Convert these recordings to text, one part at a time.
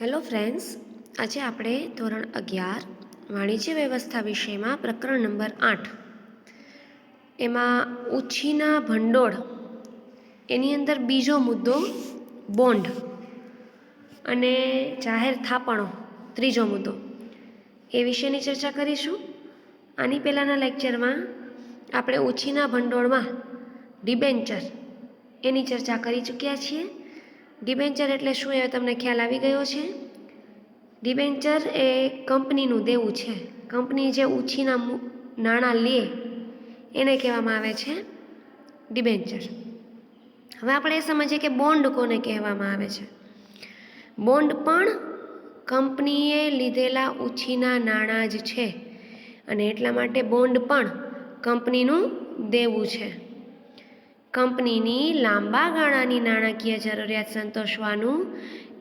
Hello friends આજે આપણે ધોરણ અગિયાર, વાણિજ્ય વ્યવસ્થા વિષયમાં પ્રકરણ નંબર આઠ. એમાં ઉછીના ભંડોળ, એની અંદર બીજો મુદ્દો બોન્ડ અને જાહેર થાપણો, ત્રીજો મુદ્દો. એ વિશેની ચર્ચા કરીશું. આની પહેલાંના લેક્ચરમાં આપણે ઉછીના ભંડોળમાં ડિબેન્ચર, એની ચર્ચા કરી ચૂક્યા છીએ. ડિબેન્ચર એટલે શું એ તમને ખ્યાલ આવી ગયો છે? ડિબેન્ચર એ કંપનીનું દેવું છે. કંપની જે ઉછીના નાણાં લે, એને કહેવામાં આવે છે ડિબેન્ચર હવે આપણે એ સમજીએ કે બોન્ડ કોને કહેવામાં આવે છે? બોન્ડ પણ કંપનીએ લીધેલા ઉછીના નાણાં જ છે. અને એટલા માટે બોન્ડ પણ કંપનીનું દેવું છે. કંપનીની લાંબા ગાળાની નાણાકીય જરૂરિયાત સંતોષવાનું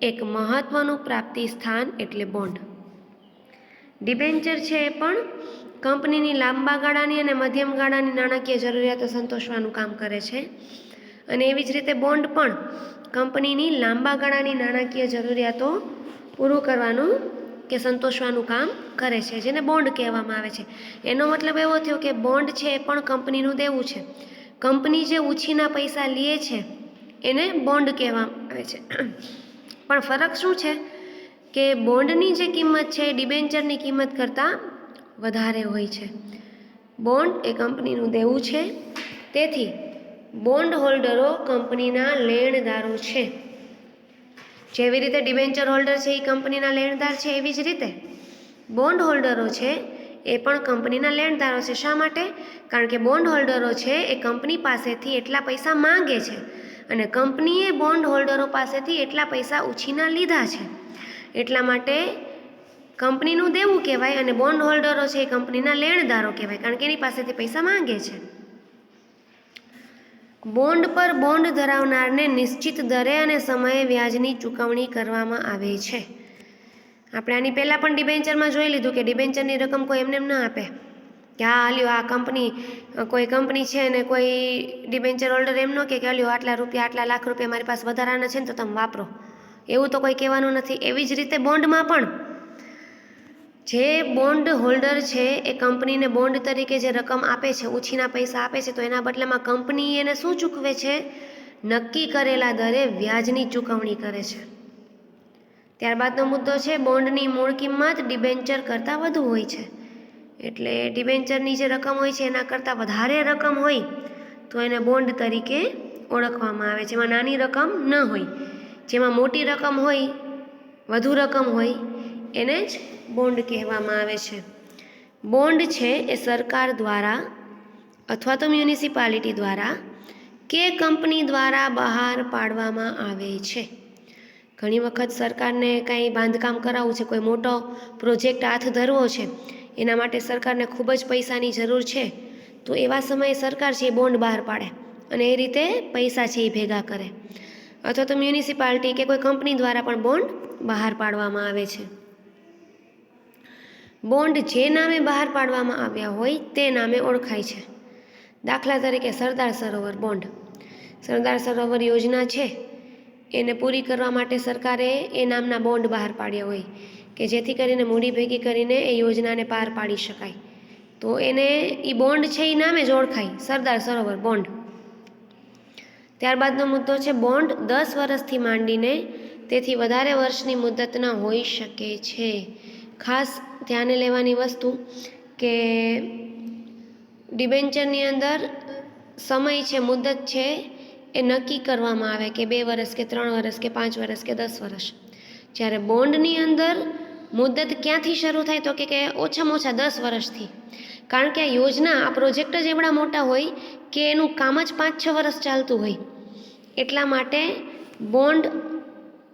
એક મહત્વનું પ્રાપ્તિ સ્થાન એટલે બોન્ડ. ડિબેન્ચર છે એ પણ કંપનીની લાંબા ગાળાની અને મધ્યમ ગાળાની નાણાકીય જરૂરિયાતો સંતોષવાનું કામ કરે છે. અને એવી જ રીતે બોન્ડ પણ કંપનીની લાંબા ગાળાની નાણાકીય જરૂરિયાતો પૂરું કરવાનું કે સંતોષવાનું કામ કરે છે, જેને બોન્ડ કહેવામાં આવે છે. એનો મતલબ એવો થયો કે બોન્ડ છે એ પણ કંપનીનું દેવું છે. કંપની જે ઉછીના પૈસા લે છે, એને બોન્ડ કહેવામાં આવે છે. પણ ફરક શું છે કે બોન્ડની જે કિંમત છે, ડિબેન્ચરની કિંમત કરતાં વધારે હોય છે. બોન્ડ એ કંપનીનું દેવું છે. તેથી બોન્ડ હોલ્ડરો કંપનીના લેણદારો છે. જેવી રીતે ડિબેન્ચર હોલ્ડર છે, એ કંપનીના લેણદાર છે, એવી જ રીતે બોન્ડ હોલ્ડરો છે એ પણ કંપનીના લેણદારો છે. શા માટે? કારણ કે બોન્ડ હોલ્ડરો છે એ કંપની પાસેથી એટલા પૈસા માંગે છે અને કંપનીએ બોન્ડ હોલ્ડરો પાસેથી એટલા પૈસા ઉછીના લીધા છે. એટલા માટે કંપનીનું દેવું કહેવાય અને બોન્ડ હોલ્ડરો છે એ કંપનીના લેણદારો કહેવાય કારણ કે એની પાસેથી પૈસા માંગે છે. બોન્ડ પર બોન્ડ ધરાવનારને નિશ્ચિત દરે અને સમયે વ્યાજની ચૂકવણી કરવામાં આવે છે. આપણે આની પહેલાં પણ ડિબેન્ચરમાં જોઈ લીધું કે ડિબેન્ચરની રકમ કોઈ એમને એમ ન આપે. કે હા, હાલ્યો, આ કંપની કોઈ કંપની છે ને કોઈ ડિબેન્ચર હોલ્ડર એમ ન કે હાલ્યો, આટલા રૂપિયા, આટલા લાખ રૂપિયા મારી પાસે વધારાના છે ને તો તમે વાપરો. એવું તો કોઈ કહેવાનું નથી. એવી જ રીતે બોન્ડમાં પણ જે બોન્ડ હોલ્ડર છે એ કંપનીને બોન્ડ તરીકે જે રકમ આપે છે, ઉછીના પૈસા આપે છે, તો એના બદલામાં કંપની એને શું ચૂકવે છે? નક્કી કરેલા દરે વ્યાજની ચૂકવણી કરે છે. ત્યારબાદનો મુદ્દો છે, બોન્ડની મૂળ કિંમત ડિબેન્ચર કરતાં વધુ હોય છે. એટલે ડિબેન્ચરની જે રકમ હોય છે, એના કરતાં વધારે રકમ હોય, તો એને બોન્ડ તરીકે ઓળખવામાં આવે છે. એમાં નાની રકમ ન હોય. જેમાં મોટી રકમ હોય, વધુ રકમ હોય, એને જ બોન્ડ કહેવામાં આવે છે. બોન્ડ છે એ સરકાર દ્વારા અથવા તો મ્યુનિસિપાલિટી દ્વારા કે કંપની દ્વારા બહાર પાડવામાં આવે છે. ઘણી વખત સરકારને કાંઈ બાંધકામ કરાવવું છે, કોઈ મોટો પ્રોજેક્ટ હાથ ધરવો છે, એના માટે સરકારને ખૂબ જ પૈસાની જરૂર છે. તો એવા સમયે સરકાર છે એ બોન્ડ બહાર પાડે અને એ રીતે પૈસા છે એ ભેગા કરે. અથવા તો મ્યુનિસિપાલિટી કે કોઈ કંપની દ્વારા પણ બોન્ડ બહાર પાડવામાં આવે છે. બોન્ડ જે નામે બહાર પાડવામાં આવ્યા હોય તે નામે ઓળખાય છે. દાખલા તરીકે સરદાર સરોવર બોન્ડ. સરદાર સરોવર યોજના છે એને પૂરી કરવા માટે સરકારે એ નામના બોન્ડ બહાર પાડ્યા હોય કે જેથી કરીને મૂડી ભેગી કરીને એ યોજનાને પાર પાડી શકાય. તો એને એ બોન્ડ છે એ નામે જ ઓળખાય, સરદાર સરોવર બોન્ડ. ત્યારબાદનો મુદ્દો છે, બોન્ડ દસ વર્ષથી માંડીને તેથી વધારે વર્ષની મુદતના હોઈ શકે છે. ખાસ ધ્યાને લેવાની વસ્તુ કે ડિબેન્ચરની અંદર સમય છે, મુદત છે એ નક્કી કરવામાં આવે કે બે વર્ષ કે ત્રણ વર્ષ કે પાંચ વર્ષ કે દસ વર્ષ જ્યારે બોન્ડની અંદર મુદત ક્યાંથી શરૂ થાય તો કે ઓછામાં ઓછા દસ વર્ષથી કારણ કે આ યોજના, આ પ્રોજેક્ટ જ એવડા મોટા હોય કે એનું કામ જ પાંચ છ વર્ષ ચાલતું હોય. એટલા માટે બોન્ડ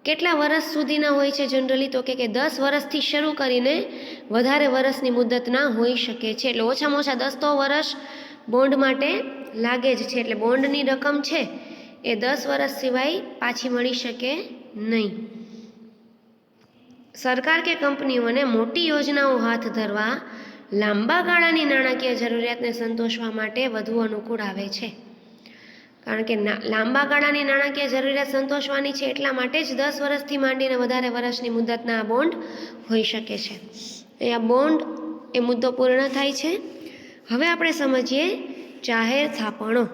કેટલા વર્ષ સુધીના હોય છે જનરલી તો કે દસ વર્ષથી શરૂ કરીને વધારે વર્ષની મુદતના હોઈ શકે છે. એટલે ઓછામાં ઓછા દસ તો વર્ષ બોન્ડ માટે લાગે જ છે. એટલે બોન્ડની રકમ છે એ દસ વર્ષ સિવાય પાછી મળી શકે નહીં. સરકાર કે કંપનીઓને મોટી યોજનાઓ હાથ ધરવા, લાંબા ગાળાની નાણાકીય જરૂરિયાતને સંતોષવા માટે વધુ અનુકૂળ આવે છે. કારણ કે લાંબા ગાળાની નાણાકીય જરૂરિયાત સંતોષવાની છે એટલા માટે જ દસ વર્ષથી માંડીને વધારે વર્ષની મુદતના આ બોન્ડ હોઈ શકે છે. એ આ બોન્ડ, એ મુદ્દો પૂર્ણ થાય છે. હવે આપણે સમજીએ જાહેર થાપણો.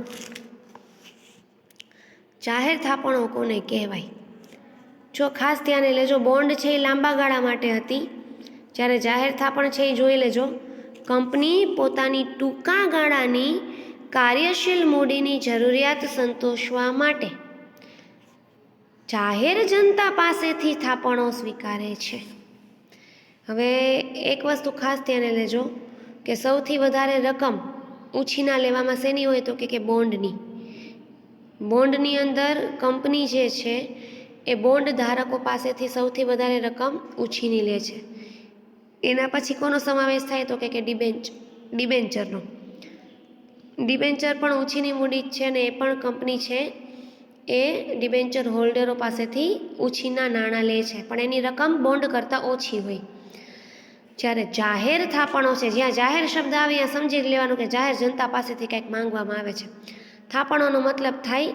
જાહેર થાપણો કોને કહેવાય? જો ખાસ ધ્યાને લેજો, બોન્ડ છે એ લાંબા ગાળા માટે હતી. જ્યારે જાહેર થાપણ છે એ જોઈ લેજો. કંપની પોતાની ટૂંકા ગાળાની કાર્યશીલ મૂડીની જરૂરિયાત સંતોષવા માટે જાહેર જનતા પાસેથી થાપણો સ્વીકારે છે. હવે એક વસ્તુ ખાસ ધ્યાને લેજો કે સૌથી વધારે રકમ ઉછીના લેવામાં શેની હોય તો કે બોન્ડની. બોન્ડની અંદર કંપની જે છે, એ બોન્ડ ધારકો પાસેથી સૌથી વધારે રકમ ઉછીની લે છે. એના પછી કોનો સમાવેશ થાય તો કે કે ડિબેન્ચ, ડિબેન્ચરનો. ડિબેન્ચર પણ ઉછીની મૂડી જ છે અને એ પણ કંપની છે, એ ડિબેન્ચર હોલ્ડરો પાસેથી ઉછીના નાણાં લે છે, પણ એની રકમ બોન્ડ કરતાં ઓછી હોય. જ્યારે જાહેર થાપણો છે, જ્યાં જાહેર શબ્દ આવે, ત્યાં સમજી લેવાનું કે જાહેર જનતા પાસેથી કંઈક માંગવામાં આવે છે. થાપણોનો મતલબ થાય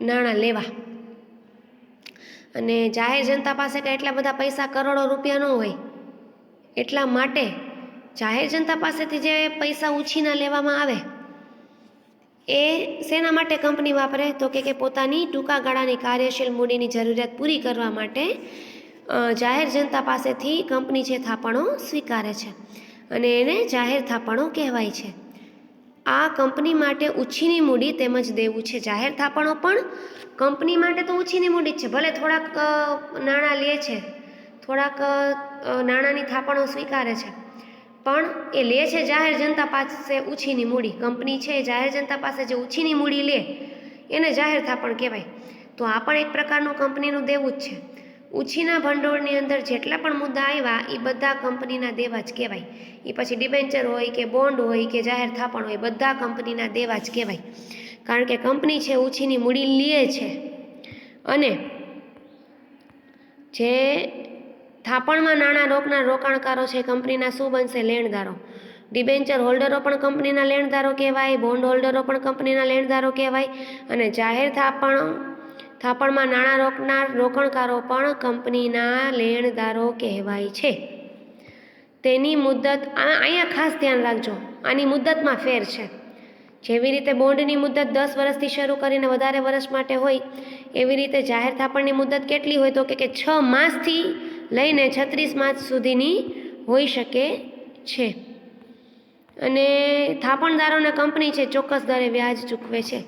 નાણાં લેવા. અને જાહેર જનતા પાસે કાંઈ એટલા બધા પૈસા કરોડો રૂપિયા ન હોય, એટલા માટે જાહેર જનતા પાસેથી જે પૈસા ઉછીના લેવામાં આવે, એ શેના માટે કંપની વાપરે? તો કે કે પોતાની ટૂંકા ગાળાની કાર્યશીલ મૂડીની જરૂરિયાત પૂરી કરવા માટે જાહેર જનતા પાસેથી કંપની છે થાપણો સ્વીકારે છે. અને એને જાહેર થાપણો કહેવાય છે. આ કંપની માટે ઉછીની મૂડી તેમજ દેવું છે. જાહેર થાપણો પણ કંપની માટે તો ઉછીની મૂડી જ છે. ભલે થોડાક નાણાં લે છે, થોડાક નાણાંની થાપણો સ્વીકારે છે, પણ એ લે છે જાહેર જનતા પાસે ઉછીની મૂડી. કંપની છે એ જાહેર જનતા પાસે જે ઉછીની મૂડી લે, એને જાહેર થાપણ કહેવાય. તો આ પણ એક પ્રકારનું કંપનીનું દેવું જ છે. ઉછીના ભંડોળની અંદર જેટલા પણ મુદ્દા આવ્યા એ બધા કંપનીના દેવા જ કહેવાય. એ પછી ડિબેન્ચર હોય કે બોન્ડ હોય કે જાહેર થાપણ હોય, બધા કંપનીના દેવા જ કહેવાય. કારણ કે કંપની છે, ઉછીની મૂડી લે છે. અને જે થાપણમાં નાણાં રોકનાર રોકાણકારો છે કંપનીના શું બનશે? લેણદારો. ડિબેન્ચર હોલ્ડરો પણ કંપનીના લેણદારો કહેવાય, બોન્ડ હોલ્ડરો પણ કંપનીના લેણદારો કહેવાય. અને જાહેર થાપણ થાપણમાં નાણાં રોકનાર રોકાણકારો પણ કંપનીના લેણદારો કહેવાય છે. તેની મુદ્દત અહીંયા ખાસ ધ્યાન રાખજો. આની મુદ્દતમાં ફેર છે. જેવી રીતે બોન્ડની મુદ્દત દસ વર્ષથી શરૂ કરીને વધારે વર્ષ માટે હોય, એવી રીતે જાહેર થાપણની મુદ્દત કેટલી હોય તો કે છ માસથી લઈને છત્રીસ માસ સુધીની હોઈ શકે છે. અને થાપણદારોને કંપની છે, ચોક્કસ દરે વ્યાજ ચૂકવે છે.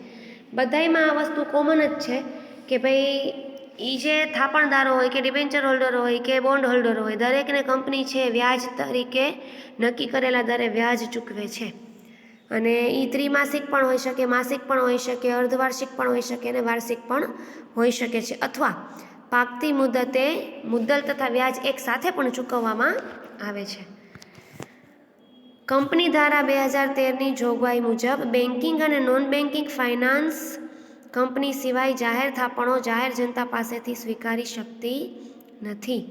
બધાયમાં આ વસ્તુ કોમન જ છે. કે ભાઈ એ જે થાપણદારો હોય કે ડિબેન્ચર હોલ્ડરો હોય કે બોન્ડ હોલ્ડરો હોય, દરેકને કંપની છે વ્યાજ તરીકે નક્કી કરેલા દરે વ્યાજ ચૂકવે છે. અને એ ત્રિમાસિક પણ હોઈ શકે, માસિક પણ હોઈ શકે, અર્ધવાર્ષિક પણ હોઈ શકે અને વાર્ષિક પણ હોઈ શકે છે. અથવા પાકતી મુદતે મુદ્દલ તથા વ્યાજ એક સાથે પણ ચૂકવવામાં આવે છે. કંપની ધારા બે હજાર તેરની જોગવાઈ મુજબ બેન્કિંગ અને નોન બેન્કિંગ ફાઇનાન્સ કંપની સિવાય જાહેર થાપણો જાહેર જનતા પાસેથી સ્વીકારી શકતી નથી.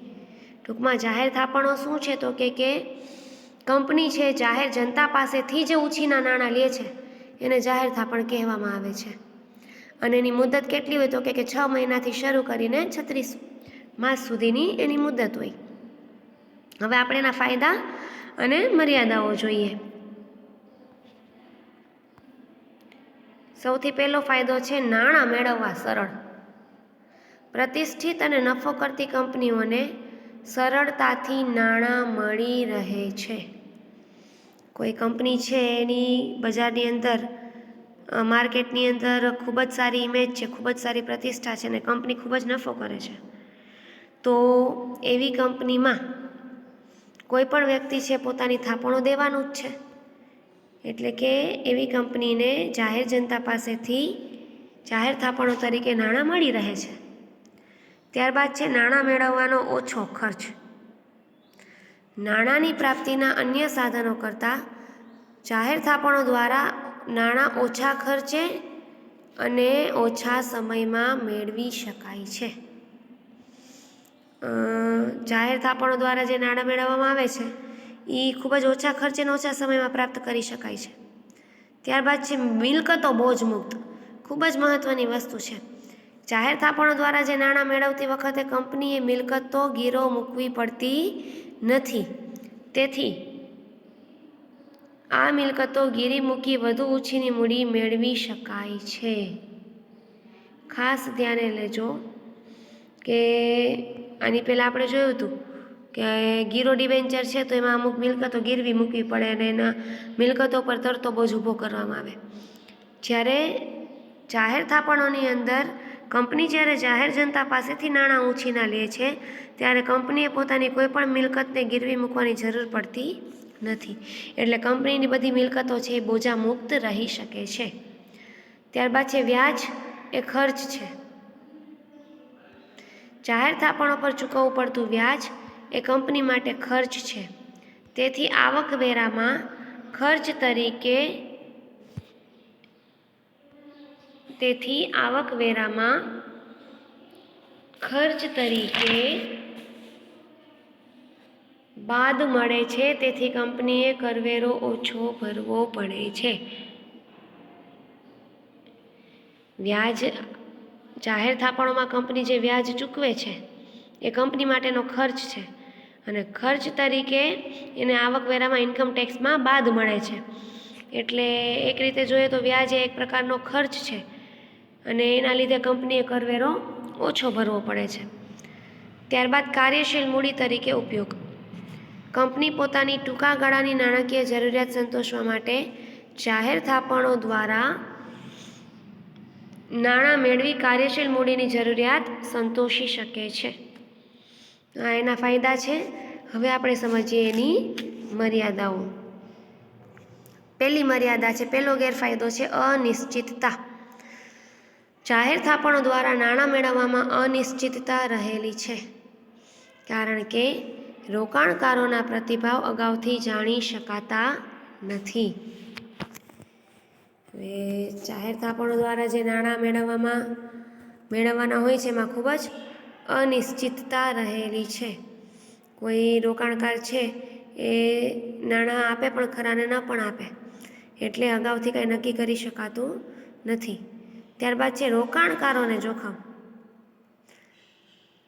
ટૂંકમાં જાહેર થાપણો શું છે? તો કે કે કંપની છે, જાહેર જનતા પાસેથી જે ઉછીના નાણાં લે છે. એને જાહેર થાપણ કહેવામાં આવે છે. અને એની મુદત કેટલી હોય? તો કે છ મહિનાથી શરૂ કરીને છત્રીસ માસ સુધીની એની મુદત હોય. હવે આપણે એના ફાયદા અને મર્યાદાઓ જોઈએ. સૌથી પહેલો ફાયદો છે નાણાં મેળવવા સરળ. પ્રતિષ્ઠિત અને નફો કરતી કંપનીઓને સરળતાથી નાણાં મળી રહે છે. કોઈ કંપની છે એની બજારની અંદર માર્કેટની અંદર ખૂબ જ સારી ઇમેજ છે, ખૂબ જ સારી પ્રતિષ્ઠા છે અને કંપની ખૂબ જ નફો કરે છે. તો એવી કંપનીમાં કોઈ પણ વ્યક્તિ છે પોતાની થાપણો દેવાનું જ છે. એટલે કે એવી કંપનીને જાહેર જનતા પાસેથી જાહેર થાપણો તરીકે નાણાં મળી રહે છે. ત્યારબાદ છે નાણાં મેળવવાનો ઓછો ખર્ચ. નાણાંની પ્રાપ્તિના અન્ય સાધનો કરતાં જાહેર થાપણો દ્વારા નાણાં ઓછા ખર્ચે અને ઓછા સમયમાં મેળવી શકાય છે. જાહેર થાપણો દ્વારા જે નાણાં મેળવવામાં આવે છે એ ખૂબ જ ઓછા ખર્ચે અને ઓછા સમયમાં પ્રાપ્ત કરી શકાય છે. ત્યારબાદ છે મિલકતો બોજ મુક્ત ખૂબ જ મહત્ત્વની વસ્તુ છે. જાહેર થાપણો દ્વારા જે નાણાં મેળવતી વખતે કંપનીએ મિલકતો, ગીરો મૂકવી પડતી નથી. તેથી આ મિલકતો ગીરી મૂકી વધુ ઓછીની મૂડી મેળવી શકાય છે. ખાસ ધ્યાને લેજો કે આની પહેલાં આપણે જોયું હતું કે ગીરો ડિબેન્ચર છે તો એમાં અમુક મિલકતો ગીરવી મૂકવી પડે અને એના મિલકતો પર તરતો બોજ ઊભો કરવામાં આવે. જ્યારે જાહેર થાપણોની અંદર કંપની જ્યારે જાહેર જનતા પાસેથી નાણાં ઉછીના લે છે, ત્યારે કંપનીએ પોતાની કોઈ પણ મિલકતને ગીરવી મૂકવાની જરૂર પડતી નથી. એટલે કંપનીની બધી મિલકતો છે એ બોજા મુક્ત રહી શકે છે. ત્યારબાદ છે વ્યાજ, એ ખર્ચ છે. જાહેર થાપણો પર ચૂકવવું પડતું વ્યાજ એ કંપની માટે ખર્ચ છે. તેથી આવકવેરામાં ખર્ચ તરીકે તેથી આવકવેરામાં ખર્ચ તરીકે બાદ મળે છે. તેથી કંપનીએ કરવેરો ઓછો ભરવો પડે છે. વ્યાજ જાહેર થાપણોમાં કંપની જે વ્યાજ ચૂકવે છે, એ કંપની માટેનો ખર્ચ છે. અને ખર્ચ તરીકે એને આવકવેરામાં ઇન્કમ ટેક્સમાં બાદ મળે છે. એટલે એક રીતે જોઈએ તો વ્યાજ એ એક પ્રકારનો ખર્ચ છે. અને એના લીધે કંપનીએ કરવેરો ઓછો ભરવો પડે છે. ત્યારબાદ કાર્યશીલ મૂડી તરીકે ઉપયોગ. કંપની પોતાની ટૂંકા ગાળાની નાણાકીય જરૂરિયાત સંતોષવા માટે જાહેર થાપણો દ્વારા નાણાં મેળવી કાર્યશીલ મૂડીની જરૂરિયાત સંતોષી શકે છે. આ એના ફાયદા છે. હવે આપણે સમજીએ એની મર્યાદાઓ. પહેલી મર્યાદા છે, પહેલો ગેરફાયદો છે, અનિશ્ચિતતા. જાહેર થાપણો દ્વારા નાણાં મેળવવામાં અનિશ્ચિતતા રહેલી છે. કારણ કે રોકાણકારોના પ્રતિભાવ અગાઉથી જાણી શકાતા નથી. હવે જાહેર થાપણો દ્વારા જે નાણાં મેળવવામાં, મેળવવાના હોય છે, એમાં ખૂબ જ અનિશ્ચિતતા રહેલી છે. કોઈ રોકાણકાર છે એ નાણાં આપે પણ ખરા ને પણ આપે. એટલે અગાઉથી કાંઈ નક્કી કરી શકાતું નથી. ત્યારબાદ છે રોકાણકારોને જોખમ.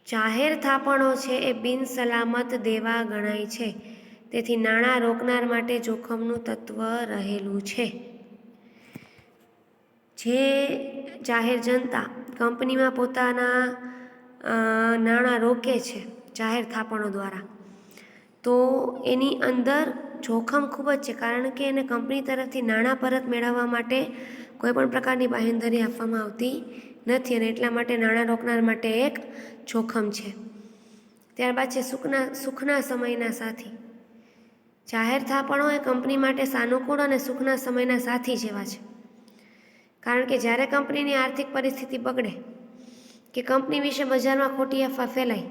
જાહેર થાપણો છે એ બિનસલામત દેવા ગણાય છે. તેથી નાણાં રોકનાર માટે જોખમનું તત્વ રહેલું છે. જે જાહેર જનતા કંપનીમાં પોતાના નાણાં રોકે છે જાહેર થાપણો દ્વારા. તો એની અંદર જોખમ ખૂબ જ છે કારણ કે એને કંપની તરફથી નાણાં પરત મેળવવા માટે કોઈ પણ પ્રકારની બાહેંધરી આપવામાં આવતી નથી અને એટલા માટે નાણાં રોકનાર માટે એક જોખમ છે. ત્યારબાદ છે સુખના સુખના સમયના સાથી. જાહેર થાપણો એ કંપની માટે સાનુકૂળ અને સુખના સમયના સાથી જેવા છે. કારણ કે જ્યારે કંપનીની આર્થિક પરિસ્થિતિ બગડે કે કંપની વિશે બજારમાં ખોટી અફવા ફેલાય,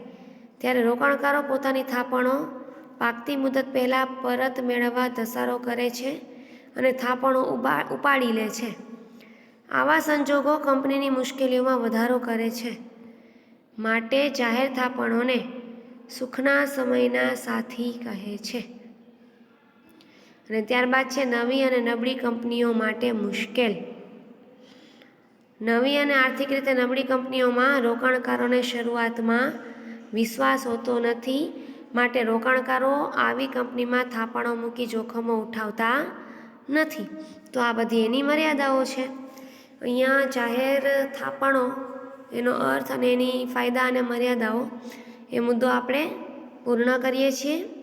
ત્યારે રોકાણકારો પોતાની થાપણો પાકતી મુદત પહેલાં પરત મેળવવા ધસારો કરે છે અને થાપણો ઉપા ઉપાડી લે છે. આવા સંજોગો કંપનીની મુશ્કેલીઓમાં વધારો કરે છે. માટે જાહેર થાપણોને સુખના સમયના સાથી કહે છે. અને ત્યારબાદ છે નવી અને નબળી કંપનીઓ માટે મુશ્કેલ નવી અને આર્થિક રીતે નબળી કંપનીઓમાં રોકાણકારોને શરૂઆતમાં વિશ્વાસ હોતો નથી. માટે રોકાણકારો આવી કંપનીમાં થાપણો મૂકી જોખમો ઉઠાવતા નથી. તો આ બધી એની મર્યાદાઓ છે. અહીંયા જાહેર થાપણો, એનો અર્થ અને એની ફાયદા અને મર્યાદાઓ, એ મુદ્દો આપણે પૂર્ણ કરીએ છીએ.